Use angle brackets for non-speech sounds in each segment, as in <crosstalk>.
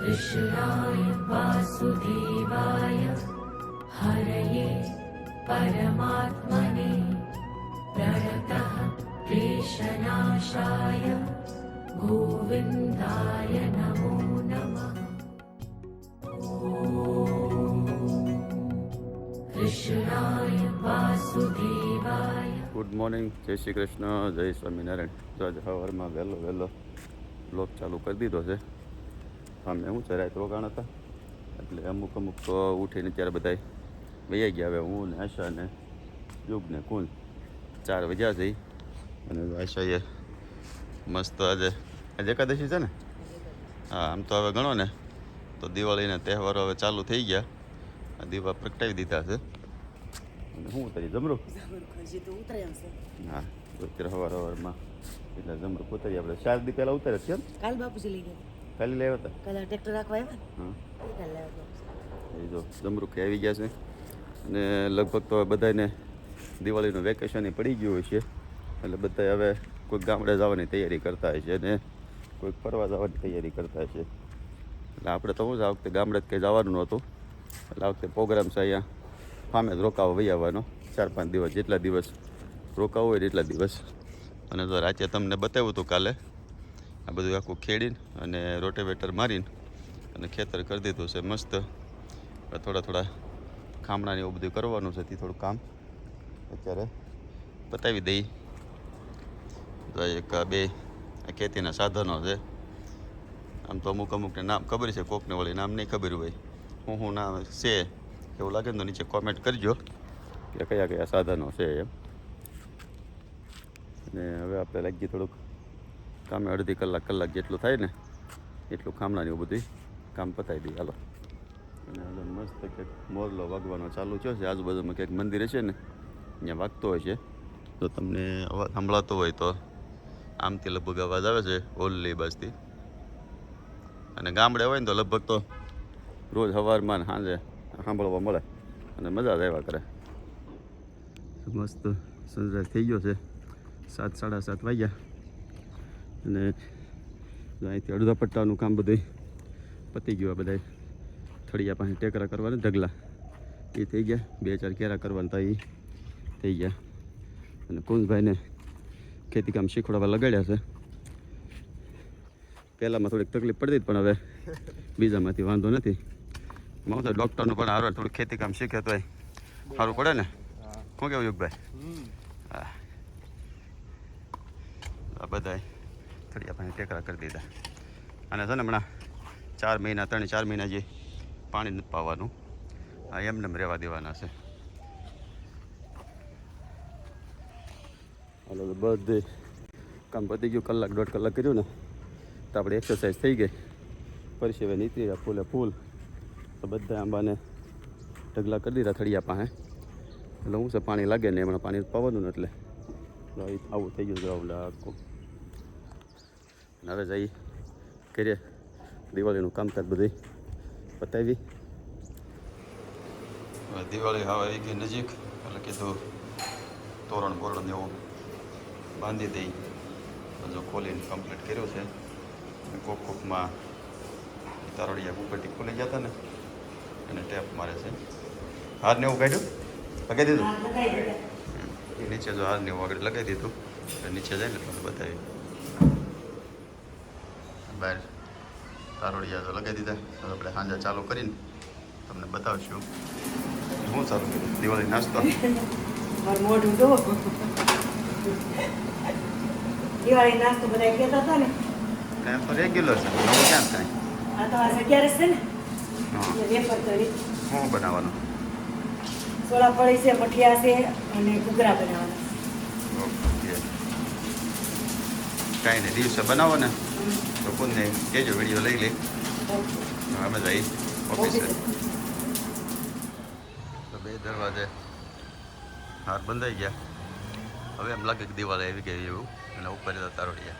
कृष्णाय वासुदेवाय हरये परमात्मने प्रणतः क्लेशनाशाय गोविन्दाय नमो नमः कृष्णाय वासुदेवाय ગુડ મોર્નિંગ જય શ્રી કૃષ્ણ જય સ્વામિનારાયણ તો આજે સવારમાં વહેલો વહેલો બ્લોગ ચાલુ કરી દીધો છે અમે હું ચરાય તો રોકાણ હતા. એટલે અમુક અમુક તો ઉઠીને ત્યારે બધા વૈયા ગયા. હવે હું ને આશા ને યુગ ને કુલ ચાર વજ્યા જઈ અને આશાએ મસ્ત આજે આજે એકાદશી છે ને? હા, આમ તો હવે ગણો ને. તો દિવાળીના તહેવારો હવે ચાલુ થઈ ગયા. દીવા પ્રગટાવી દીધા છે. અને શું ઉતરી જમરું? હા અત્યારે સવાર સવારમાં એટલે જમરૂ ઉતરી આપણે ચાર દી પહેલાં ઉતારે છે કાલ બાપુજી લઈ ગયા. ખાલી લેવા હતા કાલે ટ્રેક્ટર રાખવા આવ્યા હા. ને કાલે. એ જો જમરૂખ આવી ગયા છે. અને લગભગ તો બધાને દિવાળીનું વેકેશન પડી ગયું હોય છે. એટલે બધા હવે કોઈક ગામડે જવાની તૈયારી કરતા હોય છે અને કોઈક ફરવા જવાની તૈયારી કરતા હોય છે. એટલે આપણે તો જ આ વખતે ગામડે જ કંઈ જવાનું નહોતું. એટલે આ વખતે પ્રોગ્રામ છે અહીંયા. ફામે જ રોકાવા વહી આવવાનો. ચાર પાંચ દિવસ જેટલા દિવસ રોકાવું હોય એટલા દિવસ. અને તો રાતે તમને બતાવ્યું હતું કાલે આ બધું આખું ખેડીને અને રોટેવેટર મારીને અને ખેતર કરી દીધું છે મસ્ત. થોડા થોડા ખામણાને એવું બધું કરવાનું છે, તે થોડું કામ. અત્યારે પતાવી દઈ તો એક, બે ખેતીના સાધનો છે. આમ તો અમુક અમુકને નામ ખબર છે, કોકને વળી નામ નહીં ખબર હોય. હું હું નામ છે એવું લાગે ને તો નીચે કોમેન્ટ કરજો કે કયા કયા સાધનો છે એમ. અને હવે આપણે લાગીએ થોડુંક કામે અડધી કલાક કલાક જેટલું થાય ને, એટલું ખામણાની એવું બધું કામ પતાવી દઈએ હાલો. અને હવે મસ્ત કંઈક મોરલો વાગવાનો ચાલુ થયો છે. આજુબાજુમાં કંઈક મંદિર છે ને અહીંયા વાગતો હોય છે. તો તમને અવાજ સંભળાતો હોય તો આમથી લગભગ અવાજ આવે છે ઓલ્લી બાજથી. અને ગામડે હોય ને તો લગભગ તો રોજ સવારમાં સાંજે સાંભળવા મળે અને મજા જ આવ્યા કરે. મસ્ત સનરાઈઝ થઈ ગયો છે. સાત, સાડા સાત વાગ્યા. અને અહીંથી અડધા પટ્ટાનું કામ બધું પતી ગયું આ બધા થળિયા પાસે ટેકરા કરવાના ઢગલા. એ થઈ ગયા. બે ચાર કેરા કરવાના હતા એ થઈ ગયા. અને કુંજભાઈને ખેતીકામ શીખવાડવા લગાડ્યા છે. પહેલાંમાં થોડીક તકલીફ પડતી પણ હવે બીજામાંથી વાંધો નથી. મારું તો ડૉક્ટરનું પણ હારવાર થોડું ખેતી કામ શીખે તો સારું પડે ને? શું કેવું યુગભાઈ? હા. આ બધા થળિયા પાસે ટેકરા કરી દીધા. અને છે ને હમણાં ચાર મહિના, ત્રણ ચાર મહિના જે પાણી નથી પાવાનું, આ એમને એમ રહેવા દેવાના છે. તો બધે કામ પતી ગયું, કલાક દોઢ કલાક કર્યું ને, તો આપણે એક્સરસાઇઝ થઈ ગઈ. પરસેવે નીકળી રહ્યા ફૂલે ફૂલ. તો બધા આંબાને ઢગલા કરી દીધા થળિયા પાસે. એટલે હું છે, પાણી લાગે ને હમણાં પાણી પાવાનું ને એટલે. આવું થઈ ગયું આવું આખું અને હવે જઈ કરીએ દિવાળીનું કામકાજ બધું પતાવી દિવાળી હવે આવી ગઈ નજીક એટલે કીધું તોરણ બોરણ ને એવું બાંધી દઈ. જો ખોલીને કમ્પ્લીટ કર્યું છે. કોક કોકમાં તારોડિયા કુકટી ખોલી ગયા હતા ને એને ટેપ મારે છે. હાર ને એવું કાઢ્યું? લગાવી દીધું? નીચે જો હાર ને એવું આગળ લગાવી દીધું નીચે જાય ને તમને બતાવી. બહાર તારોડિયા તો લગાવી દીધા. તો આપણે સાંજે ચાલુ કરીને તમને બતાવશું. શું ચાલુ કર્યું? દિવાળી નાસ્તો? દિવાળી નાસ્તો બધા કહેતા હતા ને. કાંઈ તો રેગ્યુલર છે. નવું ક્યાં થાય આ તો આજે ક્યારે છે ને. હા. વેફર તળી. શું બનાવવાનું? સોળા ફળી છે મઠિયા છે અને ઘૂઘરા બનાવવાના. ઓકે. કાંઈ નહીં દિવસે બનાવો ને. કોને કહેજો વીડિયો લઈ લે અમે જઈ ઓફિસે તો બે દરવાજે હાર બંધાઈ ગયા હવે એમ લાગે કે દિવાળી આવી ગઈ એવું અને ઉપર તારોડિયા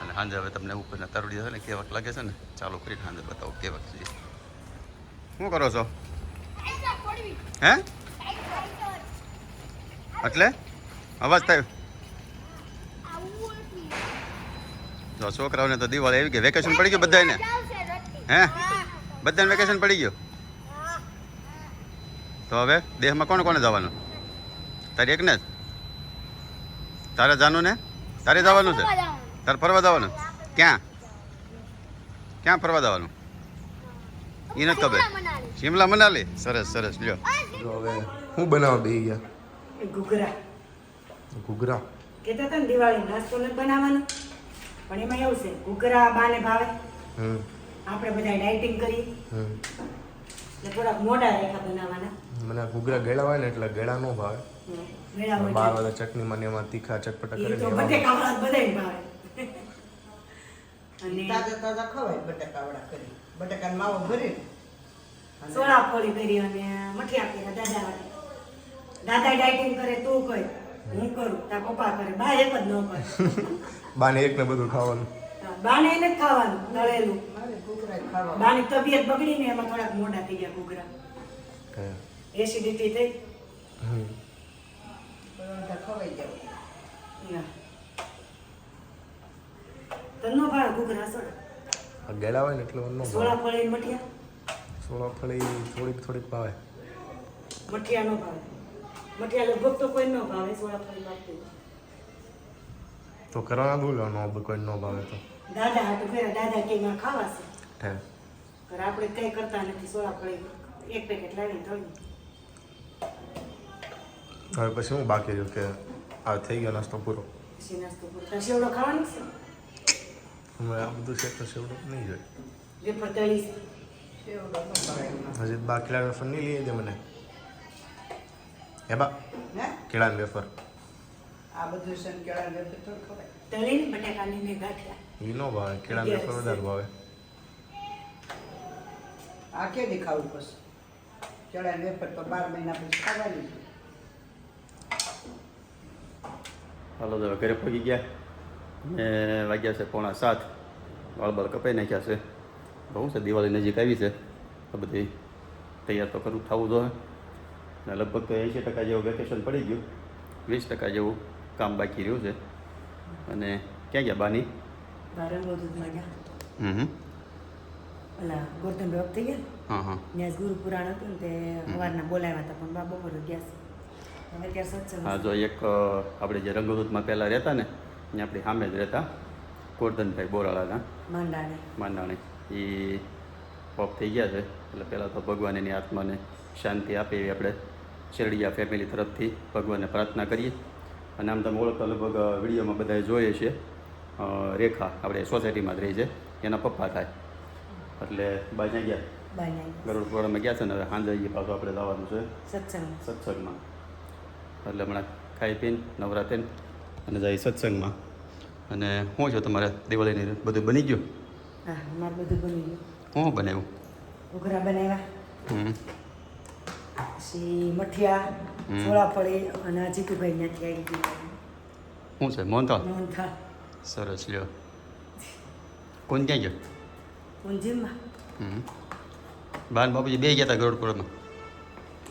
અને સાંજે હવે તમને ઉપરના તારોડિયા છે ને કેવાક લાગે છે ને ચાલુ કરીને સાંજે બતાવો કેવાક છે શું કરો છો હે એટલે અવાજ થાય જો છોકરાઓને તો દિવાળી આવી ગઈ. વેકેશન પડી ગયું બધાને હે? બધાને વેકેશન પડી ગયું? તો હવે દેહમાં કોને કોને જવાનું? તારી એકને જ? તારે જાનું ને તારે જવાનું છે? તારે ફરવા જવાનું? ક્યાં? ક્યાં ફરવા જવાનું? એ નથી ખબર. શિમલા મનાલી? સરસ સરસ લ્યો. હવે હું બનાવવા બે ગયા? ઘૂઘરા. ઘૂઘરા? કેતા હતા ને દિવાળી નાસ્તો ને બનાવવાનો? પણ એમાં એવું છે ઘૂઘરા બાને ભાવે. આપણે બધા ડાયટિંગ કરી એટલે થોડાક મોટા રેખા બનાવવાના. મને ઘૂઘરા ગળા હોય ને એટલે ગળા નો ભાવે. બાર. વાળા ચટણીમાં ને એમાં તીખા ચટપટા કરે તો એવા કાવડા બધાય ભાવે. અને તાજા તાજા ખવાય બટાકાવડા કરી. બટાકાનો માવો ભરી સોળા ફોળી કરી અને મઠિયા કર્યા દાદા વાળા. દાદા ડાયટિંગ કરે તું કર. હું કરું. તાર પપ્પા કરે. બા એક જ ન કરે. <laughs> બાને એકને બધું ખાવાનું. બાને એને જ ખાવાનું નળેલું. મારે બાની તબિયત બગડી ને એમાં થોડાક મોટા થઈ ગયા ઘૂઘરા. હે. એસિડિટી થઈ? ખવાઈ જાવ. ના. તન્નો ભાવ ઘૂઘરા સોડા આ હોય ને એટલે સોળા ફળી મઠિયા? સોળા ફળી થોડીક થોડીક ભાવે. મઠિયા નો ભાવે. મઠિયા લગભગ તો કોઈ ન ભાવે સોળા ફળી ભાવતું તો કરવાના દઉં લેવાનું કોઈ ન ભાવે તો. દાદા હાટું ફેરા દાદા કે માં ખાવાશે. હે. પર આપણે કઈ કરતા નથી સોળા ફળી એક પેકેટ લાવીને તળી હવે પછી હું બાકી રહ્યું કે આ થઈ ગયો નાસ્તો પૂરો? પછી નાસ્તો પૂરો. તાર શેવડો ખાવાનો છે? હવે આ બધું છે તો સેવડો નહીં જોઈએ. વેફર તળી છે. ન. હજી બા કેળા વેફર નહીં લઈ દે મને. હે બા હે? કેળાની વેફર. આ બધું છે કેળા ને બધું ખવાય. તળીને બટાકાની ને ગાંઠિયા એ ભાવે કેળાની વેફર વધારે ભાવે. આ કે દેખાવું પછી? કેળા વેફર તો બાર મહિના પછી ખાવાની હાલો તો ઘરે પગી ગયા. ને વાગ્યા છે પોણા સાત. વાળ બાળ કપાઈ નાખ્યા છે. બહુ છે દિવાળી નજીક આવી છે. તો બધી તૈયાર તો કરવું થવું જોઈએ ને લગભગ તો એંશી ટકા જેવું વેકેશન પડી ગયું. વીસ ટકા જેવું કામ બાકી રહ્યું છે. અને ક્યાં ગયા બાની? ગયા. હમ ઓલા ગોરધન રોગ થઈ ગયા હા હા. ત્યાં ગુરુ પુરાણ હતું ને તે સવારના બોલાવ્યા હતા પણ બા બપોરે ગયા છે. હવે ત્યાં સત્સંગ હા જો એક આપણે જે રંગદૂતમાં પહેલાં રહેતા ને ત્યાં આપણી સામે જ રહેતા ગોરધનભાઈ બોરાળાના માંડાને માંડાણી. એ પોપ થઈ ગયા છે. એટલે પહેલાં તો ભગવાન એની આત્માને શાંતિ આપે એવી આપણે શેરડિયા ફેમિલી તરફથી ભગવાનને પ્રાર્થના કરીએ. અને આમ તમે ઓળખતા લગભગ વિડીયોમાં બધાએ જોઈએ છે રેખા આપણે સોસાયટીમાં જ રહી છે. એના પપ્પા થાય. એટલે બાજા ગયા? બાને ગરુડ પ્રોગ્રામમાં ગયા છે ને હવે સાંજે જઈએ પાછું આપણે જવાનું છે. સત્સંગ સત્સંગમાં. એટલે હમણાં ખાઈ પીને નવરા થઈને અને જઈએ સત્સંગમાં. અને શું છે તમારે દિવાળીની બધું બની ગયું? હા મારે બધું બની ગયું. શું બનાવ્યું? ઘૂઘરા બનાવ્યા. હમ. પછી મઠિયા. સોળા ફળી અને જીતુભાઈ ત્યાંથી આવી શું છે મોહનથાળ? નોંધા સરસ લ્યો. કોણ ક્યાં ગયો? ઊંઝીમાં હમ. બાન બાપુજી બે ગયા હતા ગરોડપુરામાં.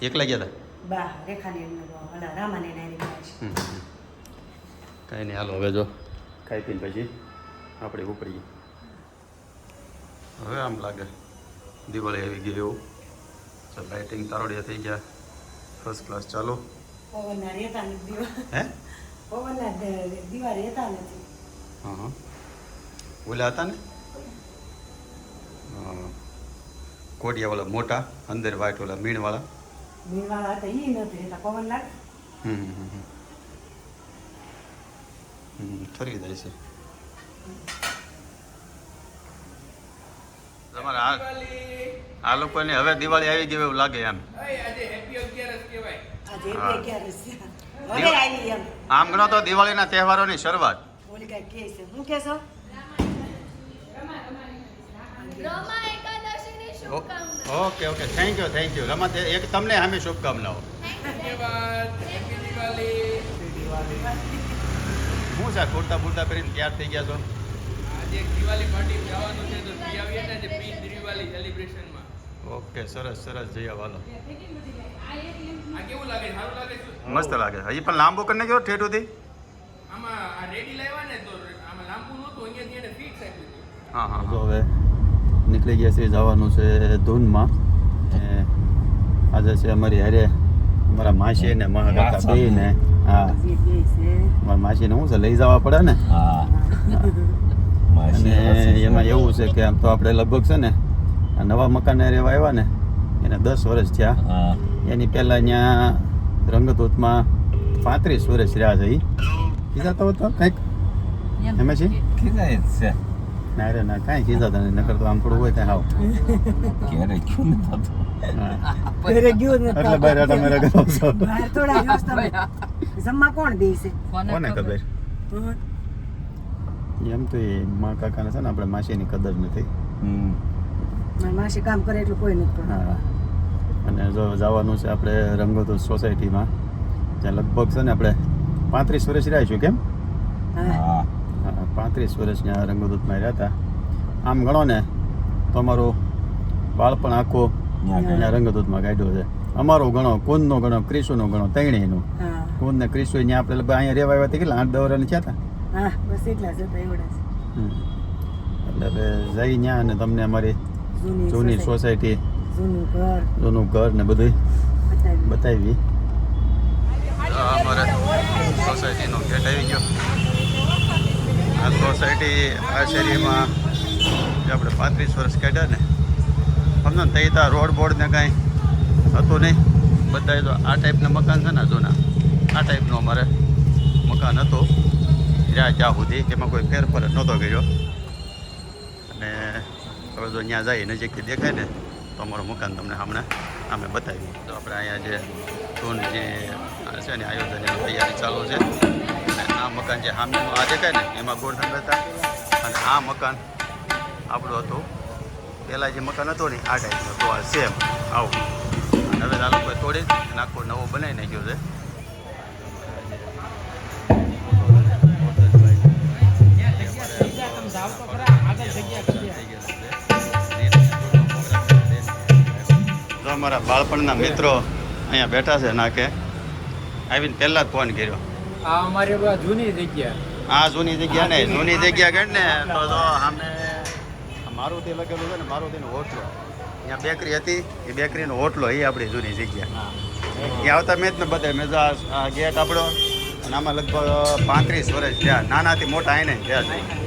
એકલા ગયા હતા બા રેખાને એમનો રામાને નારી. કાંઈ નહીં હાલો હવે જો. ખાઈ પીને પછી આપણે ઉપડીએ હવે આમ લાગે દિવાળી આવી ગઈ એવું. લાઇટિંગ તારોડિયા થઈ ગયા. ફર્સ્ટ ક્લાસ ચાલો. પવનના રહેતા નથી દીવા. હે? પવનના દીવા રહેતા નથી. હા હા. ઓલા હતા ને? કોડિયા વાળા મોટા અંદર વ્હાઈટ ઓલા મીણવાળા. મીણવાળા હતા એ નથી રહેતા પવન લાગે. હમ હમ હમ હમ. હમ જાય છે. તમારે આ આ લોકોને હવે દિવાળી આવી ગઈ એવું લાગે એમ. આજે હા. બે ક્યારે છે હવે આવી એમ. આમ ગણો તો દિવાળીના તહેવારોની શરૂઆત. ઓલી કાંઈ કહે છે. હું કહેશો રમા એકાદશીની ઓ- શુભકામના okay okay. Thank you thank you રમત એક તમને અમે શુભકામનાઓ. શું છે? કુર્તા બુર્તા પહેરીને તૈયાર થઈ ગયા છો? આજે એક દિવાળી પાર્ટી જવાનું છે તો જઈ આવીએ ને આજે પ્રી દિવાળી સેલિબ્રેશનમાં ઓકે સરસ સરસ જઈએ આવો આ કેવું લાગે? છે? સારું લાગે છે? મસ્ત લાગે. હજી પણ લાંબુ કરીને ગયો ઠેઠ આમાં આ રેડી લાવ્યા ને તો આમાં લાંબુ નહોતું અહીંયાથી એને ફિક્સ આપ્યું હતું હા હા તો હવે નીકળી ગયા છે જવાનું છે ધૂનમાં. ને આજે છે અમારી હારે મારા માસી ને મહાકાકા બે ને હા. મારા માસીને શું છે લઈ જવા પડે ને? અને એમાં એવું છે કે આમ તો આપણે લગભગ છે ને નવા મકાને રહેવા આવ્યા ને એને દસ વર્ષ થયા. એની પહેલાં અહીંયા રંગદૂતમાં પાંત્રીસ વર્ષ રહ્યા છે એ કીધા તો હતો કંઈક? એમ. છે? ના રે ના કાંઈ કીધા તને નકર તો આમ થોડું હોય ત્યાં આવ ક્યારે ગયું ને એટલે બહાર આટા મારા છો. બહાર થોડા દિવસ તમે જમવા કોણ દેશે કોને ખબર? એમ તો એ મા કાકાને છે ને આપણે માસીની કદર નથી. મારી માસી કામ કરે એટલું કોઈ નથી હા. અને જો જવાનું છે આપણે રંગોત્સવ સોસાયટીમાં. જ્યાં લગભગ છે ને આપણે પાંત્રીસ વર્ષ રહ્યા છું કેમ? હા. હા. પાંત્રીસ વર્ષ ત્યાં રંગદૂતમાં રહ્યા હતા. આમ ગણો ને તો અમારું બાળપણ આખો ત્યાં રંગદૂતમાં કાઢ્યો છે. અમારો ગણો કુંદનો ગણો ક્રિશુનો ગણો તૈણીનું. કુંદ ને ક્રિશુ ત્યાં આપણે અહીંયા રહેવા આવ્યા હતા કેટલા આઠ દવરા વર્ષની થયા હતા. એટલે જઈ ત્યાં અને તમને અમારી જૂની સોસાયટી, જૂનું ઘર. જૂનું ઘર ને બધું બતાવી. અમારે સોસાયટીનો ગેટ આવી ગયો. આ સોસાયટી આ શેરીમાં જે આપણે પાંત્રીસ વર્ષ કાઢ્યા ને સમજો ને તઈ ત્યાં રોડ બોર્ડ ને કાંઈ હતું નહીં. બધા તો આ ટાઈપના મકાન છે ને જૂના આ ટાઈપનું અમારે મકાન હતું. જ્યાં જ્યાં સુધી એમાં કોઈ ફેરફાર નહોતો કર્યો. હવે જો ત્યાં જાય નજીકથી દેખાય ને, તો અમારું મકાન તમને હમણાં અમે બતાવી તો આપણે અહીંયા જે ટૂન જે છે ને, આયોજન એની તૈયારી ચાલુ છે. અને આ મકાન જે સામેનું આ દેખાય ને, એમાં ગોળધન હતા. અને આ મકાન આપણું હતું. પહેલાં જે મકાન હતું ને, આ ટાઈપનું તો આ સેમ આવું. હવે આ લોકોએ તોડી અને આખો નવો બનાવી નાખ્યો છે. જો અમારા બાળપણના મિત્રો અહીંયા બેઠા છે નાકે. આવીને પહેલા જ ફોન કર્યો. આ અમારી જૂની જગ્યા. આ જૂની જગ્યા ને જૂની જગ્યા ગણ ને તો જો સામે મારુતિ લખેલું છે ને મારુતિનો હોટલો. અહીંયા બેકરી હતી એ બેકરીનો હોટલો એ આપણી જૂની જગ્યા. એ આવતા મેં જ ને બધા મેં જો આ- આ ગેટ આપણો અને આમાં લગભગ પાંત્રીસ વર્ષ થયા. નાનાથી મોટા આઈને થયા છે.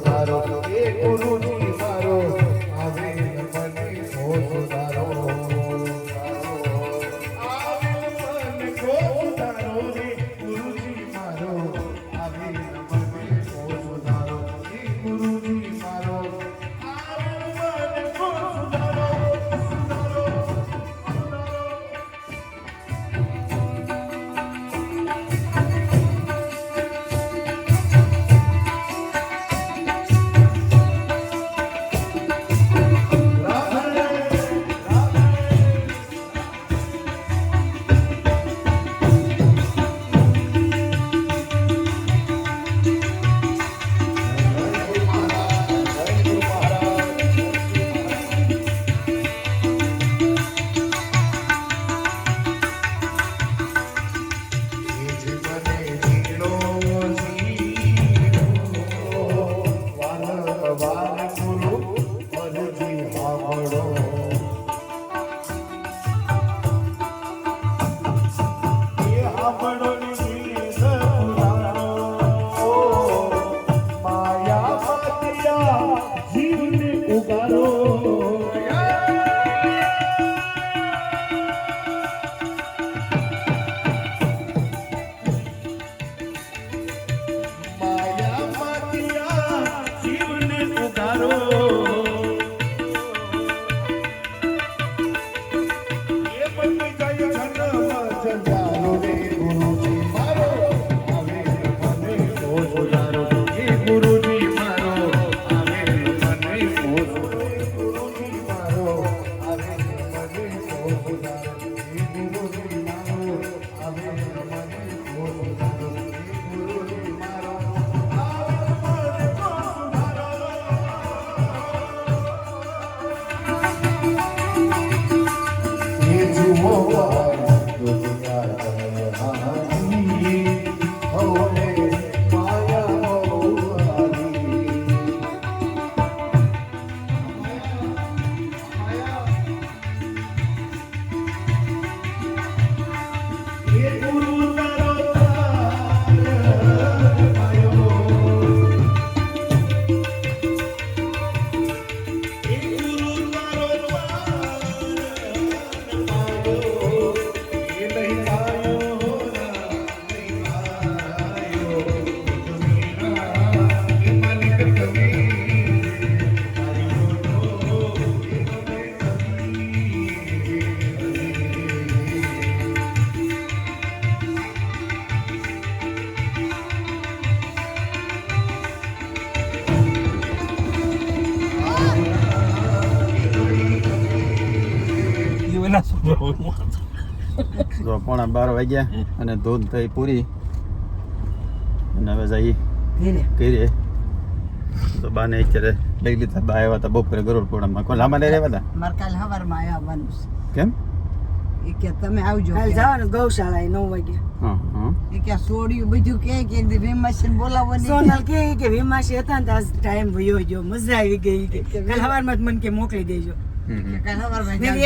તારો એ মানুষ જો પોણા બાર વાગ્યા અને ધૂન થઈ પૂરી. અને હવે જઈ કરીએ તો બાને અત્યારે લઈ લીધા. બા આવ્યા હતા બપોરે ગરોડ પૂર્ણમાં કોણ લાંબા લઈ રહેવા હતા? મારે કાલ સવારમાં આવવાનું છે. કેમ? એ કે તમે આવજો. કાલ જવાનું ગૌશાળા નવ વાગે. હા હા. એ કે સોડિયું બધું કે કે દી બોલાવવાની. સોનલ કે કે હતા ને આજ ટાઈમ વયો ગયો. મજા આવી ગઈ. કે કાલ સવારમાં મને કે મોકલી દેજો.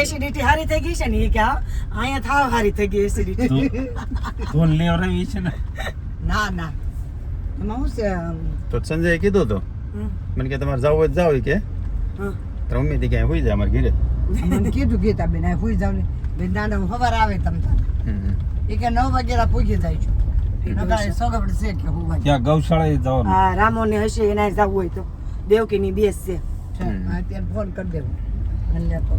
એસિડિટી હારી થઈ ગઈ છે ને એ કે અહીંયા થાવ હારી થઈ ગઈ એસિડિટી છે ને? ના ના. એમાં શું છે આમ, તો સંજયે કીધું તો મને કે તમારે જાવ જ તો જાવ કે. હા. તો મમ્મી થી ક્યાંય હોઈ જાય અમારે ઘરે. મને કીધું ગીતા બેન આ હુઈ જાવ ને. બેન દાંડા ખબર આવે તમ તારે. એ કે નવ વાગ્યા પૂગી જાય છું. જવાનું. હા રામોને હશે એના જવું હોય તો. દેવકીની બેસ છે. અત્યારે ફોન કરી દેવું. લેતો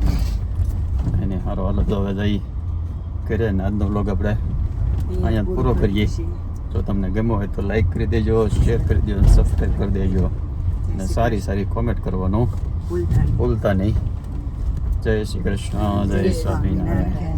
એને સારો હાલો તો હવે જઈ કરીએ ને આજનો બ્લોગ આપણે. અહીંયા પૂરો કરીએ. જો તમને ગમ્યો હોય તો લાઈક કરી દેજો શેર કરી દેજો સબસ્ક્રાઈબ કરી દેજો. અને સારી સારી કોમેન્ટ કરવાનું. ભૂલતા નહીં. ભૂલતા નહીં. જય શ્રી કૃષ્ણ જય સ્વામિનારાયણ.